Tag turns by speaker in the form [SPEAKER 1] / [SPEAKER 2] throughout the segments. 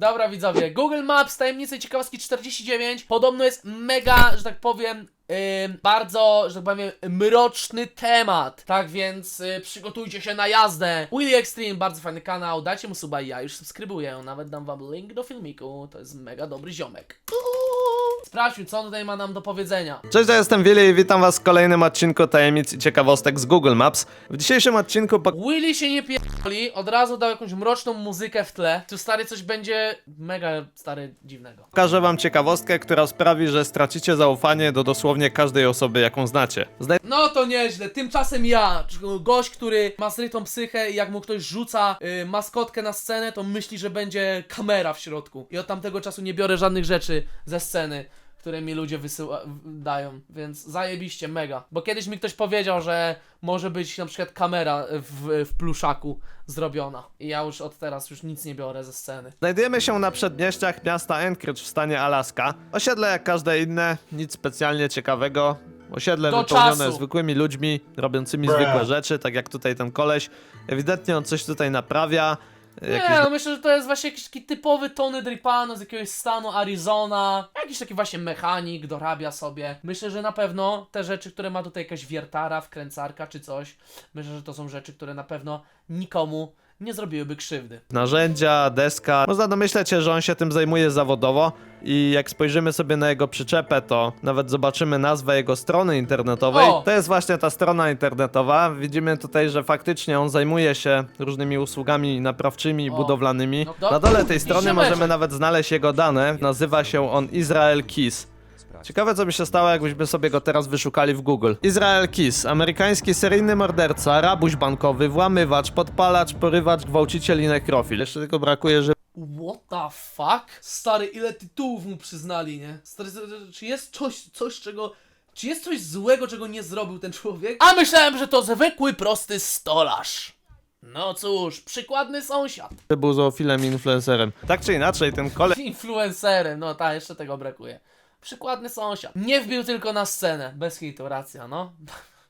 [SPEAKER 1] Dobra widzowie, Google Maps, tajemnice ciekawostki 49 Podobno jest mega, że tak powiem ym, bardzo, że tak powiem, mroczny temat. Tak więc y, przygotujcie się na jazdę. Willy Extreme, bardzo fajny kanał, dajcie mu suba i ja już subskrybuję. Nawet dam wam link do filmiku, to jest mega dobry ziomek Sprawdźmy co on tutaj ma nam do powiedzenia
[SPEAKER 2] Cześć, ja jestem Willy i witam was w kolejnym odcinku tajemnic i ciekawostek z Google Maps. W dzisiejszym odcinku pok-
[SPEAKER 1] Willy się nie pierdoli, od razu dał jakąś mroczną muzykę w tle Tu stary coś będzie mega stary dziwnego
[SPEAKER 2] pokażę wam ciekawostkę, która sprawi, że stracicie zaufanie do dosłownie każdej osoby, jaką znacie.
[SPEAKER 1] No to nieźle. Tymczasem ja, gość, który ma zrytą psychę i jak mu ktoś rzuca y, maskotkę na scenę, to myśli, że będzie kamera w środku. I od tamtego czasu nie biorę żadnych rzeczy ze sceny, które mi ludzie wysyła, w- dają. Więc zajebiście, mega. Bo kiedyś mi ktoś powiedział, że może być na przykład kamera w, w pluszaku zrobiona. I ja już od teraz już nic nie biorę ze sceny.
[SPEAKER 2] Znajdujemy się na przedmieściach miasta Anchorage w stanie Alaska. Osiedle jak każde inne, nic specjalnie ciekawego. Osiedle
[SPEAKER 1] Do
[SPEAKER 2] wypełnione
[SPEAKER 1] czasu.
[SPEAKER 2] zwykłymi ludźmi, robiącymi
[SPEAKER 3] Bruh.
[SPEAKER 2] zwykłe rzeczy, tak jak tutaj ten koleś. Ewidentnie on coś tutaj naprawia. Jakieś
[SPEAKER 1] Nie, no myślę, że to jest właśnie jakiś taki typowy Tony Dripano z jakiegoś stanu Arizona. Jakiś taki właśnie mechanik, dorabia sobie. Myślę, że na pewno te rzeczy, które ma tutaj jakaś wiertara, wkręcarka czy coś, myślę, że to są rzeczy, które na pewno nikomu nie zrobiłyby krzywdy.
[SPEAKER 2] narzędzia, deska. Można domyśleć się, że on się tym zajmuje zawodowo i jak spojrzymy sobie na jego przyczepę, to nawet zobaczymy nazwę jego strony internetowej.
[SPEAKER 1] O!
[SPEAKER 2] To jest właśnie ta strona internetowa. Widzimy tutaj, że faktycznie on zajmuje się różnymi usługami naprawczymi,
[SPEAKER 1] O.
[SPEAKER 2] budowlanymi.
[SPEAKER 1] No to-
[SPEAKER 2] Na dole tej
[SPEAKER 1] i
[SPEAKER 2] strony możemy nawet znaleźć jego dane. Nazywa się on Israel Keys. Ciekawe, co by się stało, jakbyśmy sobie go teraz wyszukali w Google. Israel Keys, amerykański seryjny morderca, rabuś bankowy, włamywacz, podpalacz, porywacz, gwałciciel i nekrofil. Jeszcze tylko brakuje, że
[SPEAKER 1] What the fuck? Stary, ile tytułów mu przyznali, nie? Stary, czy jest coś, coś czego... Czy jest coś złego, czego nie zrobił ten człowiek? A myślałem, że to zwykły, prosty stolarz. No cóż, przykładny sąsiad.
[SPEAKER 2] był zoofilem i influencerem. Tak czy inaczej, ten koleś
[SPEAKER 1] Influencerem, no tak, jeszcze tego brakuje. Przykładny sąsiad. Nie wbił tylko na scenę. Bez hitu, racja, no.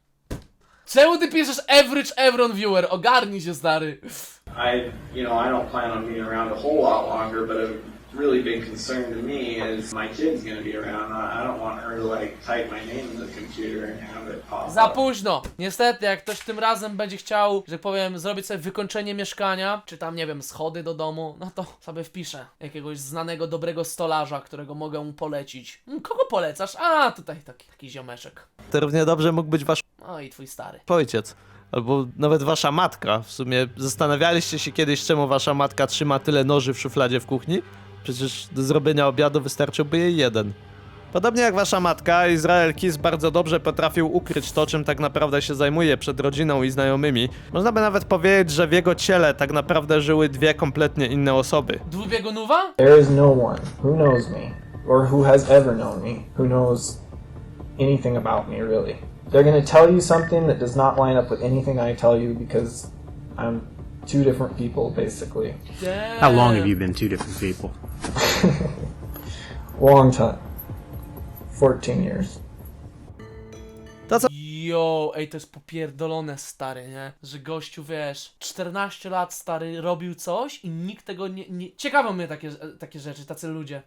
[SPEAKER 1] Czemu ty piszesz average Evron viewer? Ogarnij się, stary.
[SPEAKER 4] I, you know, I don't plan on being around a whole lot longer, but really big concern to me is my kid's to be around. I don't want her to like type my name in the computer and have it pop
[SPEAKER 1] Za
[SPEAKER 4] up.
[SPEAKER 1] późno. Niestety, jak ktoś tym razem będzie chciał, że tak powiem, zrobić sobie wykończenie mieszkania, czy tam, nie wiem, schody do domu, no to sobie wpiszę jakiegoś znanego, dobrego stolarza, którego mogę mu polecić. Mm, Kogo polecasz? A, tutaj taki, taki ziomeczek.
[SPEAKER 2] to równie dobrze mógł być wasz
[SPEAKER 1] No i twój stary.
[SPEAKER 2] ojciec. Albo nawet wasza matka. W sumie zastanawialiście się kiedyś, czemu wasza matka trzyma tyle noży w szufladzie w kuchni? Przecież do zrobienia obiadu wystarczyłby jej jeden. Podobnie jak wasza matka, Izrael Kis bardzo dobrze potrafił ukryć to, czym tak naprawdę się zajmuje przed rodziną i znajomymi. Można by nawet powiedzieć, że w jego ciele tak naprawdę żyły dwie kompletnie inne osoby.
[SPEAKER 1] Dwubiegunowa?
[SPEAKER 3] There is no one who knows me, or who has ever known me, who knows anything about me, really. They're gonna tell you something that does not line up with anything I tell you because I'm two different people, basically.
[SPEAKER 5] How long have you been two different people?
[SPEAKER 3] Long time. 14 years.
[SPEAKER 1] Jo, ej, to jest popierdolone, stary, nie? Że gościu, wiesz, 14 lat, stary, robił coś i nikt tego nie... nie... Ciekawe mnie takie, takie rzeczy, tacy ludzie.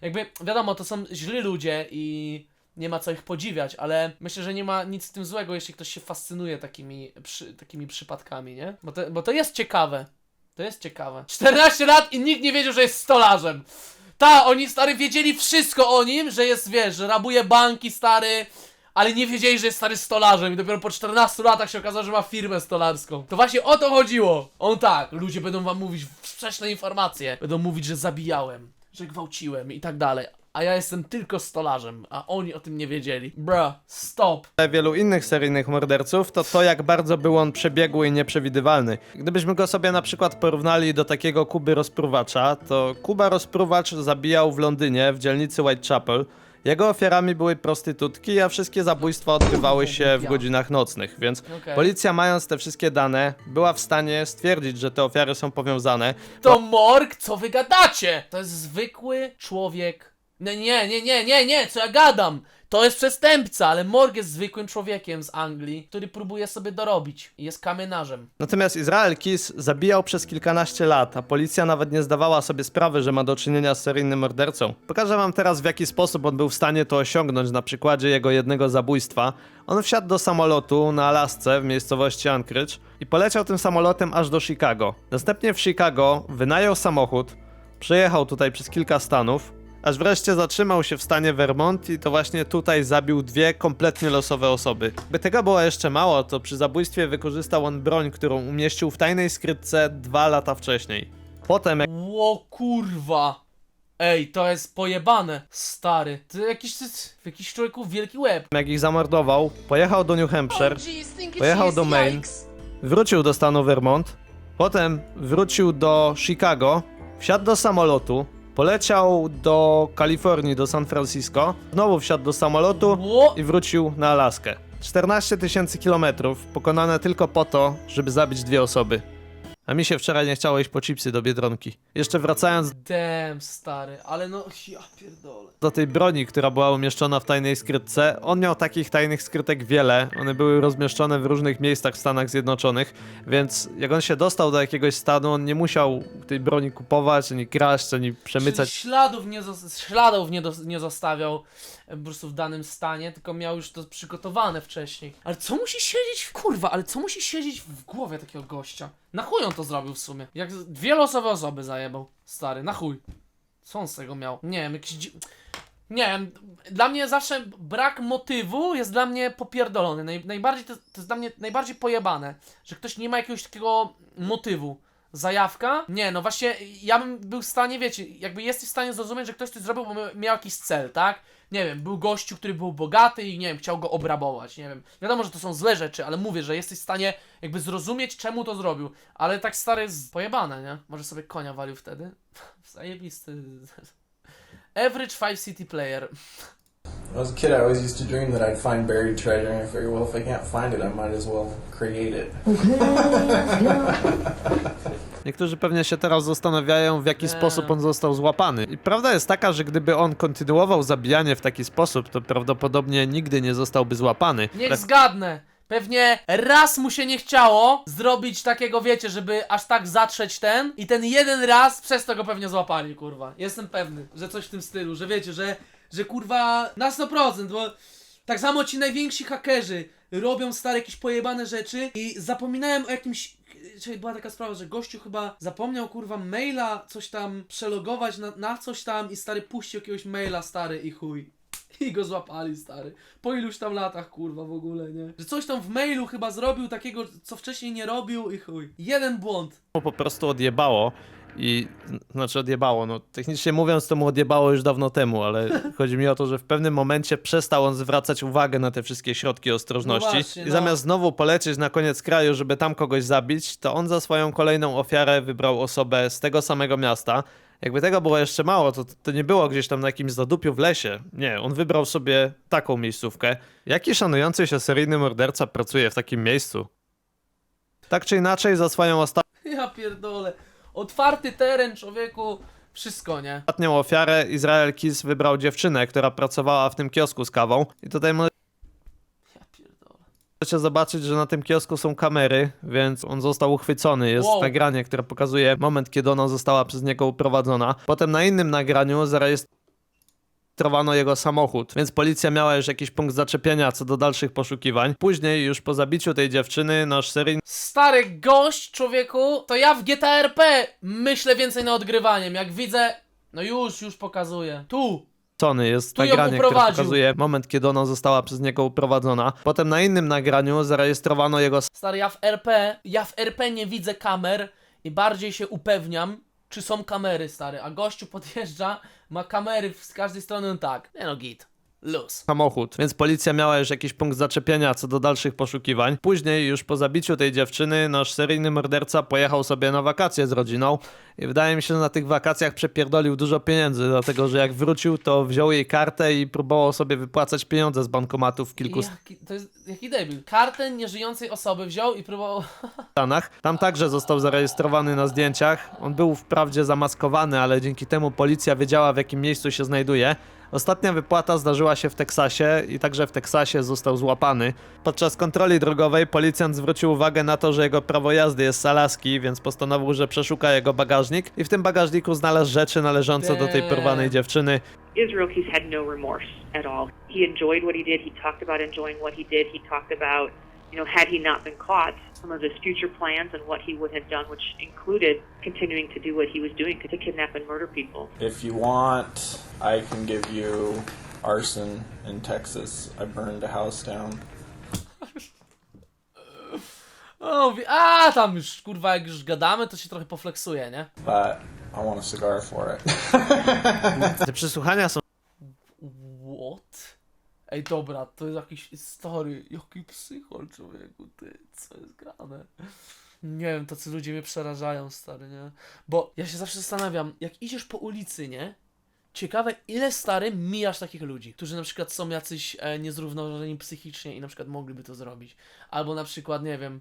[SPEAKER 1] Jakby, wiadomo, to są źli ludzie i nie ma co ich podziwiać, ale myślę, że nie ma nic z tym złego, jeśli ktoś się fascynuje takimi, przy, takimi przypadkami, nie? Bo to, bo to jest ciekawe. To jest ciekawe. 14 lat i nikt nie wiedział, że jest stolarzem. Ta, oni stary wiedzieli wszystko o nim, że jest, wiesz, że rabuje banki, stary, ale nie wiedzieli, że jest stary stolarzem i dopiero po 14 latach się okazało, że ma firmę stolarską. To właśnie o to chodziło. On tak, ludzie będą wam mówić sprzeczne informacje. Będą mówić, że zabijałem, że gwałciłem i tak dalej. A ja jestem tylko stolarzem, a oni o tym nie wiedzieli. Bruh, stop.
[SPEAKER 2] wielu innych seryjnych morderców, to to jak bardzo był on przebiegły i nieprzewidywalny. Gdybyśmy go sobie na przykład porównali do takiego Kuby Rozpruwacza, to Kuba Rozpruwacz zabijał w Londynie, w dzielnicy Whitechapel. Jego ofiarami były prostytutki, a wszystkie zabójstwa odbywały się w godzinach nocnych, więc
[SPEAKER 1] Okej.
[SPEAKER 2] policja mając te wszystkie dane, była w stanie stwierdzić, że te ofiary są powiązane.
[SPEAKER 1] To morg, co wy gadacie? To jest zwykły człowiek Nie, nie, nie, nie, nie, nie, co ja gadam? To jest przestępca, ale Morg jest zwykłym człowiekiem z Anglii, który próbuje sobie dorobić i jest kamienarzem.
[SPEAKER 2] Natomiast Izrael Kis zabijał przez kilkanaście lat, a policja nawet nie zdawała sobie sprawy, że ma do czynienia z seryjnym mordercą. Pokażę wam teraz w jaki sposób on był w stanie to osiągnąć na przykładzie jego jednego zabójstwa. On wsiadł do samolotu na Alasce w miejscowości Anchorage i poleciał tym samolotem aż do Chicago. Następnie w Chicago wynajął samochód, przejechał tutaj przez kilka stanów, aż wreszcie zatrzymał się w stanie Vermont i to właśnie tutaj zabił dwie kompletnie losowe osoby. By tego było jeszcze mało, to przy zabójstwie wykorzystał on broń, którą umieścił w tajnej skrytce dwa lata wcześniej. Potem, jak
[SPEAKER 1] Ło kurwa! Ej, to jest pojebane, stary. To jakiś, jakiś człowieku wielki łeb.
[SPEAKER 2] jak ich zamordował, pojechał do New Hampshire, pojechał do Maine, wrócił do stanu Vermont, potem wrócił do Chicago, wsiadł do samolotu, poleciał do Kalifornii, do San Francisco, znowu wsiadł do samolotu i wrócił na Alaskę. 14 tysięcy kilometrów pokonane tylko po to, żeby zabić dwie osoby. A mi się wczoraj nie chciało iść po chipsy do Biedronki. Jeszcze wracając
[SPEAKER 1] Damn, stary, ale no, ja pierdolę.
[SPEAKER 2] do tej broni, która była umieszczona w tajnej skrytce, on miał takich tajnych skrytek wiele. One były rozmieszczone w różnych miejscach w Stanach Zjednoczonych, więc jak on się dostał do jakiegoś stanu, on nie musiał tej broni kupować, ani kraść, ani przemycać.
[SPEAKER 1] Czyli śladów nie, zos- śladów nie, dos- nie zostawiał e, po prostu w danym stanie, tylko miał już to przygotowane wcześniej. Ale co musi siedzieć, kurwa, ale co musi siedzieć w głowie takiego gościa? Na chuj on to zrobił w sumie? Jak dwie losowe osoby zajebał, stary, na chuj. Co on z tego miał? Nie wiem, jakiś... Nie wiem, dla mnie zawsze brak motywu jest dla mnie popierdolony. Naj, najbardziej to, to jest dla mnie najbardziej pojebane, że ktoś nie ma jakiegoś takiego motywu. Zajawka? Nie, no właśnie, ja bym był w stanie, wiecie, jakby jesteś w stanie zrozumieć, że ktoś coś zrobił, bo mia- miał jakiś cel, tak? Nie wiem, był gościu, który był bogaty i nie wiem, chciał go obrabować, nie wiem. Wiadomo, że to są złe rzeczy, ale mówię, że jesteś w stanie jakby zrozumieć, czemu to zrobił. Ale tak stary jest pojebane, nie? Może sobie konia walił wtedy? Zajebisty. Average 5 city player.
[SPEAKER 3] When I was a kid, I always used to dream that I'd find buried treasure, and I figured, well, if I can't find it, I might as well create it.
[SPEAKER 2] Niektórzy pewnie się teraz zastanawiają, w jaki sposób on został złapany. I prawda jest taka, że gdyby on kontynuował zabijanie w taki sposób, to prawdopodobnie nigdy nie zostałby złapany.
[SPEAKER 1] Niech zgadnę. Pewnie raz mu się nie chciało zrobić takiego, wiecie, żeby aż tak zatrzeć ten i ten jeden raz przez to go pewnie złapali, kurwa. Jestem pewny, że coś w tym stylu, że wiecie, że, że kurwa na 100%, bo tak samo ci najwięksi hakerzy robią stare jakieś pojebane rzeczy i zapominałem o jakimś... Była taka sprawa, że gościu chyba zapomniał kurwa maila coś tam przelogować na, na coś tam i stary puścił jakiegoś maila stary i chuj. I go złapali, stary. Po iluś tam latach, kurwa, w ogóle, nie? Że coś tam w mailu chyba zrobił takiego, co wcześniej nie robił i chuj. Jeden błąd.
[SPEAKER 2] po prostu odjebało i znaczy odjebało, no technicznie mówiąc to mu odjebało już dawno temu, ale chodzi mi o to, że w pewnym momencie przestał on zwracać uwagę na te wszystkie środki ostrożności
[SPEAKER 1] No właśnie,
[SPEAKER 2] i
[SPEAKER 1] no.
[SPEAKER 2] zamiast znowu polecieć na koniec kraju, żeby tam kogoś zabić, to on za swoją kolejną ofiarę wybrał osobę z tego samego miasta. Jakby tego było jeszcze mało, to, to nie było gdzieś tam na jakimś zadupiu w lesie. Nie, on wybrał sobie taką miejscówkę. Jaki szanujący się seryjny morderca pracuje w takim miejscu? Tak czy inaczej, za swoją ostatnią
[SPEAKER 1] Ja pierdolę. Otwarty teren, człowieku. Wszystko, nie?
[SPEAKER 2] Ostatnią ofiarę Izrael Kiss wybrał dziewczynę, która pracowała w tym kiosku z kawą. I tutaj możecie
[SPEAKER 1] Ja pierdolę.
[SPEAKER 2] zobaczyć, że na tym kiosku są kamery, więc on został uchwycony. Jest
[SPEAKER 1] Wow.
[SPEAKER 2] nagranie, które pokazuje moment, kiedy ona została przez niego uprowadzona. Potem na innym nagraniu zarejestrowano jego samochód, więc policja miała już jakiś punkt zaczepienia co do dalszych poszukiwań. Później, już po zabiciu tej dziewczyny, nasz seryjny
[SPEAKER 1] Stary gość, człowieku, to ja w GTA RP myślę więcej nad odgrywaniem. Jak widzę... No już, już pokazuję. Tu.
[SPEAKER 2] Sony jest
[SPEAKER 1] Tu ją
[SPEAKER 2] nagranie, które
[SPEAKER 1] uprowadził.
[SPEAKER 2] pokazuje moment, kiedy ona została przez niego uprowadzona. Potem na innym nagraniu zarejestrowano jego
[SPEAKER 1] Stary, ja w RP, ja w RP nie widzę kamer i bardziej się upewniam, czy są kamery, stary. A gościu podjeżdża, ma kamery z każdej strony, no tak. Nie no, git. Luz.
[SPEAKER 2] samochód, więc policja miała już jakiś punkt zaczepienia co do dalszych poszukiwań. Później, już po zabiciu tej dziewczyny, nasz seryjny morderca pojechał sobie na wakacje z rodziną i wydaje mi się, że na tych wakacjach przepierdolił dużo pieniędzy, dlatego że jak wrócił, to wziął jej kartę i próbował sobie wypłacać pieniądze z bankomatów w kilku
[SPEAKER 1] Jaki, to jest jaki debil. Kartę nieżyjącej osoby wziął i próbował...
[SPEAKER 2] Stanach. Tam także został zarejestrowany na zdjęciach. On był wprawdzie zamaskowany, ale dzięki temu policja wiedziała w jakim miejscu się znajduje. Ostatnia wypłata zdarzyła się w Teksasie i także w Teksasie został złapany. Podczas kontroli drogowej policjant zwrócił uwagę na to, że jego prawo jazdy jest z Alaski, więc postanowił, że przeszuka jego bagażnik i w tym bagażniku znalazł rzeczy należące do tej
[SPEAKER 1] Damn.
[SPEAKER 2] porwanej dziewczyny.
[SPEAKER 6] Israel, he's had no remorse at all. He enjoyed what he did. He talked about enjoying what he did. He talked about, you know, had he not been caught, some of his future plans and what he would have done, which included continuing to do what he was doing to kidnap and murder people.
[SPEAKER 3] If you want, I can give you arson in Texas. I burned a house down.
[SPEAKER 1] O, mówi, a tam już, kurwa, jak już gadamy, to się trochę pofleksuje, nie?
[SPEAKER 3] But I want a cigar for it.
[SPEAKER 2] Te przesłuchania są
[SPEAKER 1] What? Ej, dobra, to jest jakiś story, jaki psychol, człowieku, ty, co jest grane? Nie wiem, tacy ludzie mnie przerażają, stary, nie? Bo ja się zawsze zastanawiam, jak idziesz po ulicy, nie? Ciekawe, ile stary mijasz takich ludzi, którzy na przykład są jacyś e, niezrównoważeni psychicznie i na przykład mogliby to zrobić. Albo na przykład, nie wiem,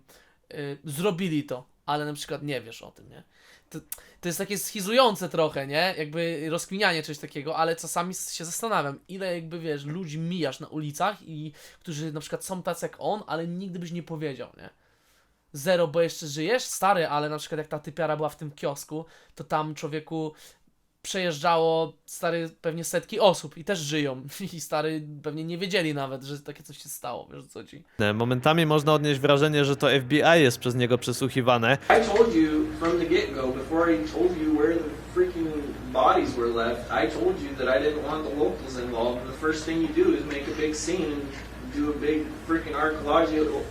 [SPEAKER 1] y, zrobili to, ale na przykład nie wiesz o tym, nie? To, to jest takie schizujące trochę, nie? Jakby rozkminianie czegoś takiego, ale czasami się zastanawiam, ile jakby, wiesz, ludzi mijasz na ulicach i którzy na przykład są tacy jak on, ale nigdy byś nie powiedział, nie? Zero, bo jeszcze żyjesz? Stary, ale na przykład jak ta typiara była w tym kiosku, to tam człowieku przejeżdżało stary pewnie setki osób i też żyją. I stary pewnie nie wiedzieli nawet, że takie coś się stało, wiesz o co ci.
[SPEAKER 2] Momentami można odnieść wrażenie, że to FBI jest przez niego przesłuchiwane,
[SPEAKER 4] I told you from the get go, before I told you where the freaking bodies were left, I told you that I didn't want the locals involved. And the first thing you do is make a big scene and do a big freaking archaeological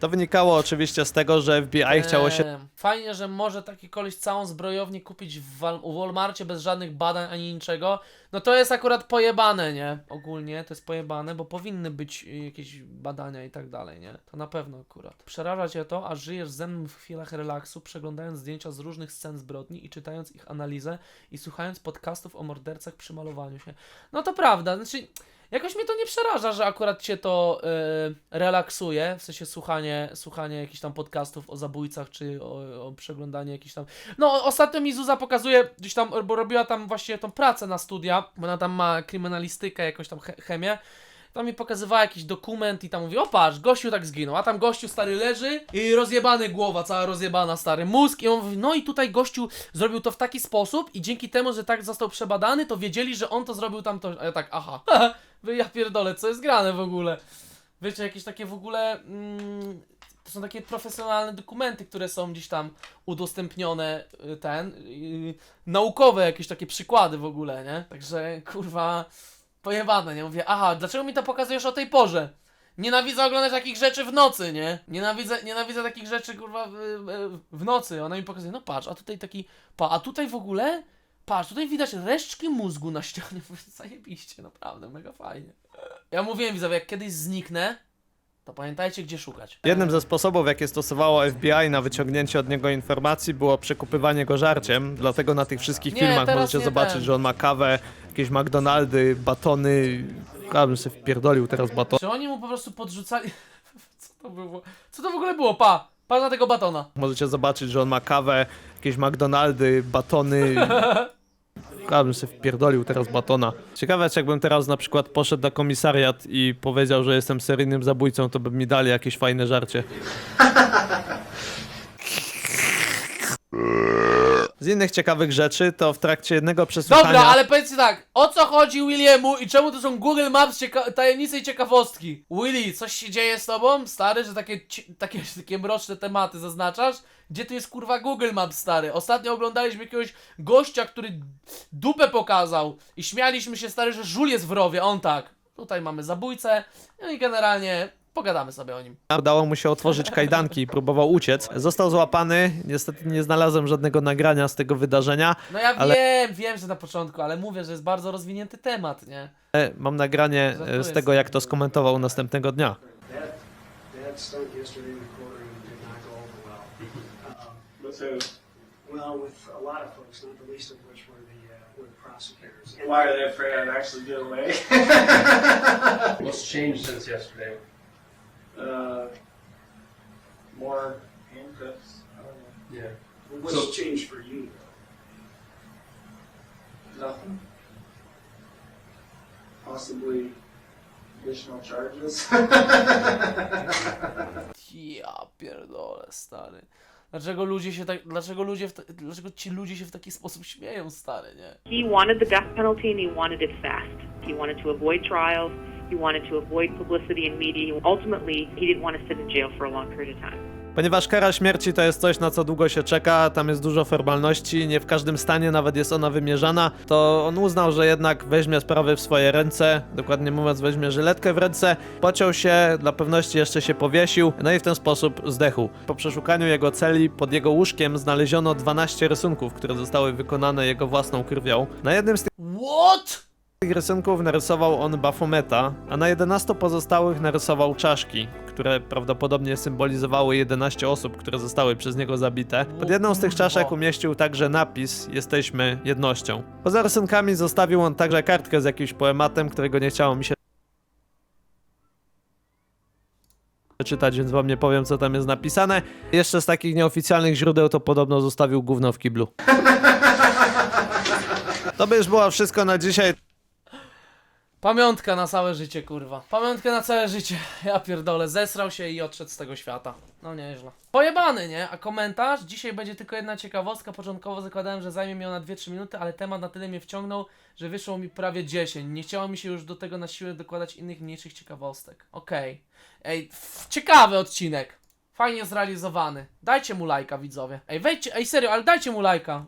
[SPEAKER 2] To wynikało oczywiście z tego, że FBI chciało się
[SPEAKER 1] Fajnie, że może taki koleś całą zbrojownię kupić w Wal- u Walmarcie bez żadnych badań ani niczego. No to jest akurat pojebane, nie? Ogólnie to jest pojebane, bo powinny być y, jakieś badania i tak dalej, nie? To na pewno akurat. Przeraża cię to, a żyjesz ze mną w chwilach relaksu, przeglądając zdjęcia z różnych scen zbrodni i czytając ich analizę i słuchając podcastów o mordercach przy malowaniu się. No to prawda, znaczy... Jakoś mnie to nie przeraża, że akurat cię to y, relaksuje, w sensie słuchanie, słuchanie jakichś tam podcastów o zabójcach, czy o, o przeglądanie jakichś tam... No, ostatnio mi Zuza pokazuje gdzieś tam, bo robiła tam właśnie tą pracę na studia, bo ona tam ma kryminalistykę, jakąś tam che- chemię, tam mi pokazywała jakiś dokument i tam mówi, o patrz, gościu tak zginął, a tam gościu stary leży i rozjebany głowa, cała rozjebana, stary mózg i on mówi, no i tutaj gościu zrobił to w taki sposób i dzięki temu, że tak został przebadany, to wiedzieli, że on to zrobił tam to, a ja tak, aha, wy ja pierdolę, co jest grane w ogóle? Wiecie, jakieś takie w ogóle, mm, to są takie profesjonalne dokumenty, które są gdzieś tam udostępnione, y, ten, y, naukowe jakieś takie przykłady w ogóle, nie? Także, kurwa, pojebane, nie? Mówię, aha, dlaczego mi to pokazujesz o tej porze? Nienawidzę oglądać takich rzeczy w nocy, nie? Nienawidzę, nienawidzę takich rzeczy, kurwa, w, w, nocy. Ona mi pokazuje, no patrz, a tutaj taki, pa, a tutaj w ogóle, patrz, tutaj widać resztki mózgu na ścianie. Mówię, zajebiście, naprawdę, mega fajnie. Ja mówiłem widzowie, jak kiedyś zniknę, to pamiętajcie, gdzie szukać.
[SPEAKER 2] Jednym ze sposobów, jakie stosowało FBI na wyciągnięcie od niego informacji, było przekupywanie go żarciem. Dlatego na tych wszystkich
[SPEAKER 1] Nie,
[SPEAKER 2] filmach
[SPEAKER 1] teraz
[SPEAKER 2] możecie
[SPEAKER 1] nie
[SPEAKER 2] zobaczyć,
[SPEAKER 1] ten.
[SPEAKER 2] że on ma kawę, jakieś McDonaldy, batony. Ja bym sobie wpierdolił teraz baton.
[SPEAKER 1] Czy oni mu po prostu podrzucali... Co to było? Co to w ogóle było? Pa! Pa na tego batona.
[SPEAKER 2] Możecie zobaczyć, że on ma kawę, jakieś McDonaldy, batony. Ja bym sobie wpierdolił teraz batona. Ciekawe, czy jakbym teraz na przykład poszedł na komisariat i powiedział, że jestem seryjnym zabójcą, to by mi dali jakieś fajne żarcie. Z innych ciekawych rzeczy, to w trakcie jednego przesłuchania...
[SPEAKER 1] Dobra, ale powiedzcie tak, o co chodzi Williamu i czemu to są Google Maps cieka- tajemnice i ciekawostki? Willy, coś się dzieje z tobą, stary, że takie, ci- takie, takie mroczne tematy zaznaczasz? Gdzie tu jest kurwa Google Maps, stary? Ostatnio oglądaliśmy jakiegoś gościa, który dupę pokazał i śmialiśmy się, stary, że żul jest w rowie, on tak. Tutaj mamy zabójcę, no i generalnie pogadamy sobie o nim.
[SPEAKER 2] Udało mu się otworzyć kajdanki i próbował uciec. Został złapany. Niestety nie znalazłem żadnego nagrania z tego wydarzenia.
[SPEAKER 1] No ja
[SPEAKER 2] Ale-
[SPEAKER 1] wiem, wiem, że na początku, ale mówię, że jest bardzo rozwinięty temat, nie?
[SPEAKER 2] E, Mam nagranie e,
[SPEAKER 1] Żartuję
[SPEAKER 2] z tego,
[SPEAKER 1] sobie.
[SPEAKER 2] jak to skomentował następnego dnia.
[SPEAKER 7] That, that stunt yesterday in the courtroom did not go over well. Um,
[SPEAKER 4] With who?
[SPEAKER 7] well, with a lot of folks, not the least of which were the, uh, were the prosecutors. And
[SPEAKER 4] Why are they afraid I'd actually get away?
[SPEAKER 8] What's changed since yesterday?
[SPEAKER 4] More handcuffs. I don't know.
[SPEAKER 8] Yeah.
[SPEAKER 7] What's
[SPEAKER 8] So-
[SPEAKER 7] changed for you.
[SPEAKER 4] Nothing. Possibly additional charges.
[SPEAKER 1] Ja pierdolę, stary. Dlaczego ludzie się tak, dlaczego ludzie, w ta, dlaczego ci ludzie się w taki sposób śmieją, stary, nie?
[SPEAKER 6] He wanted the death penalty and he wanted it fast. He wanted to avoid trials. He wanted to avoid publicity and media. Ultimately, he didn't want to sit in jail for a long period of time.
[SPEAKER 2] Ponieważ kara śmierci to jest coś, na co długo się czeka, tam jest dużo formalności, nie w każdym stanie nawet jest ona wymierzana, to on uznał, że jednak weźmie sprawy w swoje ręce, dokładnie mówiąc weźmie żyletkę w ręce, pociął się, dla pewności jeszcze się powiesił, no i w ten sposób zdechł. Po przeszukaniu jego celi pod jego łóżkiem znaleziono 12 rysunków, które zostały wykonane jego własną krwią. Na jednym z
[SPEAKER 1] What?
[SPEAKER 2] Tych rysunków narysował on Bafometa, a na 11 pozostałych narysował czaszki, które prawdopodobnie symbolizowały 11 osób, które zostały przez niego zabite. Pod jedną z tych czaszek umieścił także napis Jesteśmy jednością. Poza rysunkami zostawił on także kartkę z jakimś poematem, którego nie chciało mi się czytać, więc wam nie powiem, co tam jest napisane. Jeszcze z takich nieoficjalnych źródeł to podobno zostawił gówno w kiblu. To by już było wszystko na dzisiaj.
[SPEAKER 1] Pamiątka na całe życie, kurwa. Pamiątka na całe życie. Ja pierdolę, zesrał się i odszedł z tego świata. No nieźle. Pojebany, nie? A komentarz? Dzisiaj będzie tylko jedna ciekawostka. Początkowo zakładałem, że zajmie mi ona 2-3 minuty, ale temat na tyle mnie wciągnął, że wyszło mi prawie 10. Nie chciało mi się już do tego na siłę dokładać innych mniejszych ciekawostek. Okej. Ej, f- ciekawy odcinek. Fajnie zrealizowany. Dajcie mu lajka, widzowie. Ej, wejdźcie, ej, serio, ale dajcie mu lajka.